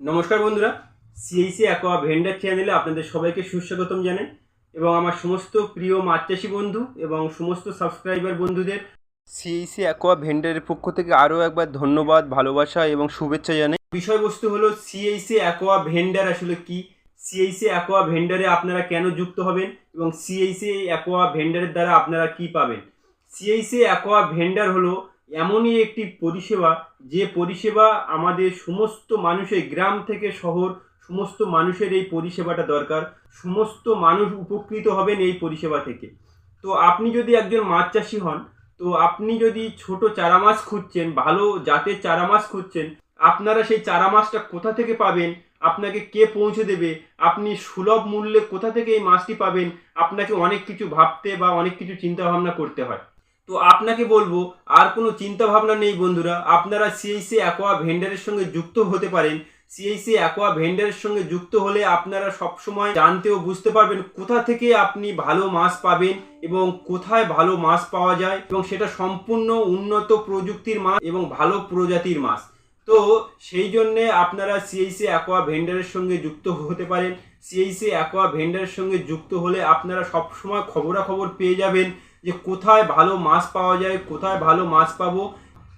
নমস্কার বন্ধুরা সিএইসি aqua vendor চ্যানেলে আপনাদের সবাইকে সুস্বাগতম জানাই এবং আমার সমস্ত প্রিয় মাছ চাষি বন্ধু এবং সমস্ত সাবস্ক্রাইবার বন্ধুদের সিএইসি অ্যাকোয়া ভেন্ডারের পক্ষ থেকে আরও একবার ধন্যবাদ, ভালোবাসা এবং শুভেচ্ছা জানাই। বিষয়বস্তু হলো সিএইসি অ্যাকোয়া ভেন্ডার আসলে কি? সিএইসি অ্যাকোয়া ভেন্ডারে আপনারা কেন যুক্ত হবেন এবং সিএইসি অ্যাকোয়া ভেন্ডারের দ্বারা আপনারা কি পাবেন? সিএইসি অ্যাকোয়া ভেন্ডার হলো এমনই একটি পরিষেবা, যে পরিষেবা আমাদের সমস্ত মানুষের গ্রাম থেকে শহর, সমস্ত মানুষের এই পরিষেবাটা দরকার, সমস্ত মানুষ উপকৃত হবেন এই পরিষেবা থেকে। তো আপনি যদি একজন মাছ চাষি হন, তো আপনি যদি ছোট চারা মাছ খুঁজছেন, ভালো জাতের চারা মাছ খুঁজছেন, আপনারা সেই চারা মাছটা কোথা থেকে পাবেন, আপনাকে কে পৌঁছে দেবে, আপনি সুলভ মূল্যে কোথা থেকে এই মাছটি পাবেন, আপনাকে অনেক কিছু ভাবতে বা অনেক কিছু চিন্তা ভাবনা করতে হয়। তো আপনাকে বলব, আর কোনো চিন্তা ভাবনা নেই বন্ধুরা। আপনারা সিএইসি অ্যাকোয়া ভেন্ডারের সঙ্গে যুক্ত হতে পারেন। সিএইসি অ্যাকোয়া ভেন্ডারের সঙ্গে যুক্ত হলে আপনারা সবসময় জানতে ও বুঝতে পারবেন কোথা থেকে আপনি ভালো মাছ পাবেন এবং কোথায় ভালো মাছ পাওয়া যায় এবং সেটা সম্পূর্ণ উন্নত প্রযুক্তির মাছ এবং ভালো প্রজাতির মাছ। তো সেই জন্যে আপনারা সিএইসি অ্যাকোয়া ভেন্ডারের সঙ্গে যুক্ত হতে পারেন। সিএইসি অ্যাকোয়া ভেন্ডারের সঙ্গে যুক্ত হলে আপনারা সবসময় খবরাখবর পেয়ে যাবেন। যে কোথায় ভালো মাছ পাওয়া যায়, কোথায় ভালো মাছ পাবো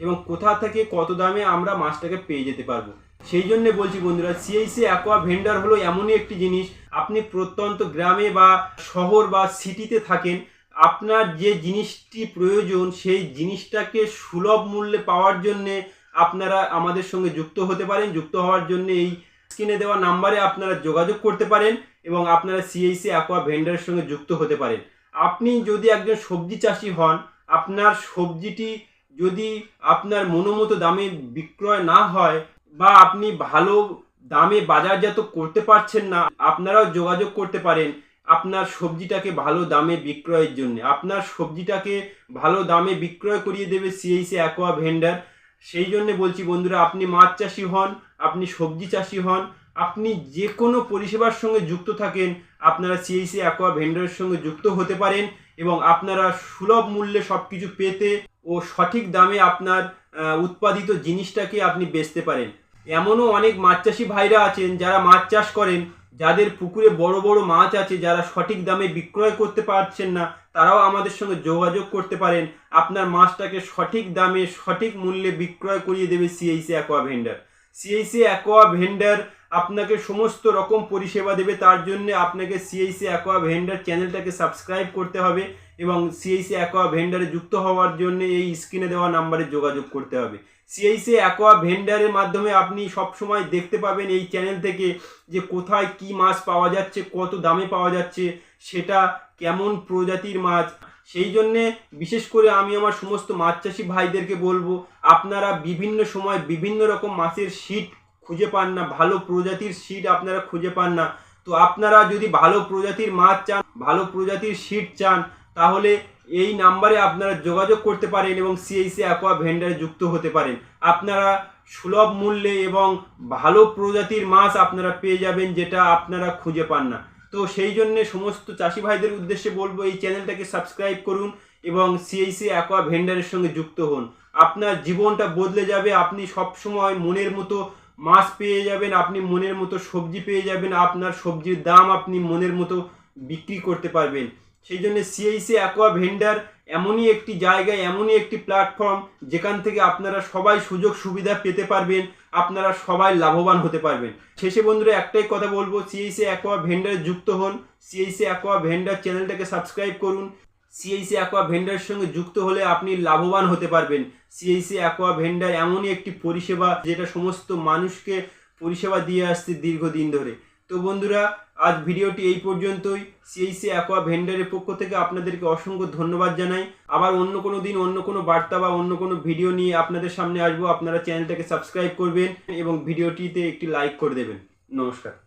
এবং কোথা থেকে কত দামে আমরা মাছটাকে পেয়ে যেতে পারব। সেই জন্য বলছি বন্ধুরা সিআইসি অ্যাকোয়া ভেন্ডার হলো এমনই একটি জিনিস। আপনি প্রত্যন্ত গ্রামে বা শহর বা সিটিতে থাকেন, আপনার যে জিনিসটি প্রয়োজন, সেই জিনিসটাকে সুলভ মূল্যে পাওয়ার জন্যে আপনারা আমাদের সঙ্গে যুক্ত হতে পারেন। যুক্ত হওয়ার জন্য এই স্ক্রিনে দেওয়া নাম্বারে আপনারা যোগাযোগ করতে পারেন এবং আপনারা সিআইসি অ্যাকোয়া ভেন্ডারের সঙ্গে যুক্ত হতে পারেন। আপনি যদি একজন সবজি চাষি হন, আপনার সবজিটি যদি আপনার মনোমতো দামে বিক্রয় না হয় বা আপনি ভালো দামে বাজারজাত করতে পারছেন না, আপনারাও যোগাযোগ করতে পারেন আপনার সবজিটাকে ভালো দামে বিক্রয়ের জন্য। আপনার সবজিটাকে ভালো দামে বিক্রয় করিয়ে দেবে সিএইসি অ্যাকোয়া ভেন্ডার সেই জন্য বলছি বন্ধুরা, আপনি মাছ চাষি হন, আপনি সবজি চাষি হন আপনি যে কোনো পরিষেবার সঙ্গে যুক্ত থাকেন, আপনারা সিএইসি অ্যাকোয়া ভেন্ডারের সঙ্গে যুক্ত হতে পারেন এবং আপনারা সুলভ মূল্যে সব কিছু পেতে ও সঠিক দামে আপনার উৎপাদিত জিনিসটাকে আপনি বেচতে পারেন। এমনও অনেক মাছ চাষি ভাইরা আছেন যারা মাছ চাষ করেন, যাদের পুকুরে বড় বড় মাছ আছে যারা সঠিক দামে বিক্রয় করতে পারছেন না, তারাও আমাদের সঙ্গে যোগাযোগ করতে পারেন। আপনার মাছটাকে সঠিক দামে, সঠিক মূল্যে বিক্রয় করিয়ে দেবে CHC aqua vendor CHC aqua vendor আপনাকে সমস্ত রকম পরিষেবা দেবে। তার জন্য আপনাকে সিএইসি অ্যাকোয়া ভেন্ডার চ্যানেলটাকে সাবস্ক্রাইব করতে হবে এবং সিএইসি অ্যাকোয়া ভেন্ডারে যুক্ত হওয়ার জন্য এই স্ক্রিনে দেওয়া নাম্বারে যোগাযোগ করতে হবে। সিএইসি অ্যাকোয়া ভেন্ডারের মাধ্যমে আপনি সবসময় দেখতে পাবেন এই চ্যানেল থেকে যে কোথায় কি মাছ পাওয়া যাচ্ছে, কত দামে পাওয়া যাচ্ছে, সেটা কেমন প্রজাতির মাছ। সেই জন্যে বিশেষ করে আমি আমার সমস্ত মাছ চাষি ভাইদেরকে বলব, আপনারা বিভিন্ন সময় বিভিন্ন রকম মাছের শীট খুঁজে পান না, ভালো প্রজাতির শীট আপনারা খুঁজে পান না। তো আপনারা যদি ভালো প্রজাতির মাছ চান, ভালো প্রজাতির শীট চান, তাহলে এই নাম্বারে আপনারা যোগাযোগ করতে পারেন এবং সিএইসি অ্যাকোয়া ভেন্ডারে যুক্ত হতে পারেন। আপনারা সুলভ মূল্যে এবং ভালো প্রজাতির মাছ আপনারা পেয়ে যাবেন যেটা আপনারা খুঁজে পান না। তো সেই জন্যে সমস্ত চাষি ভাইদের উদ্দেশ্যে বলব, এই চ্যানেলটাকে সাবস্ক্রাইব করুন এবং সিএইসি অ্যাকোয়া ভেন্ডারের সঙ্গে যুক্ত হন। আপনার জীবনটা বদলে যাবে, আপনি সবসময় মনের মতো মাছ পেয়ে যাবেন, আপনি মনের মতো সবজি পেয়ে যাবেন, আপনার সবজির দাম আপনি মনের মতো বিক্রি করতে পারবেন। সেই জন্য সিএইসি অ্যাকোয়া ভেন্ডার এমনই একটি জায়গা এমনই একটি প্ল্যাটফর্ম যেখান থেকে আপনারা সবাই সুযোগ সুবিধা পেতে পারবেন, আপনারা সবাই লাভবান হতে পারবেন। শেষে বন্ধুরা একটাই কথা বলব সিএইসি অ্যাকোয়া ভেন্ডারে যুক্ত হন সিএইসি অ্যাকোয়া ভেন্ডার চ্যানেলটাকে সাবস্ক্রাইব করুন। সিএইসি অ্যাকোয়া ভেন্ডারের সঙ্গে যুক্ত হলে আপনি লাভবান হতে পারবেন। সিএইসি অ্যাকোয়া ভেন্ডার এমনই একটি পরিষেবা যেটা সমস্ত মানুষকে পরিষেবা দিয়ে আসছে দীর্ঘদিন ধরে। তো বন্ধুরা, আজ ভিডিওটি এই পর্যন্তই। সিএইসি অ্যাকোয়া ভেন্ডারের পক্ষ থেকে আপনাদেরকে অসংখ্য ধন্যবাদ জানাই। আবার অন্য কোনো দিন অন্য কোনো বার্তা বা অন্য কোনো ভিডিও নিয়ে আপনাদের সামনে আসব। আপনারা চ্যানেলটাকে সাবস্ক্রাইব করবেন এবং ভিডিওটিতে একটি লাইক করে দেবেন। নমস্কার।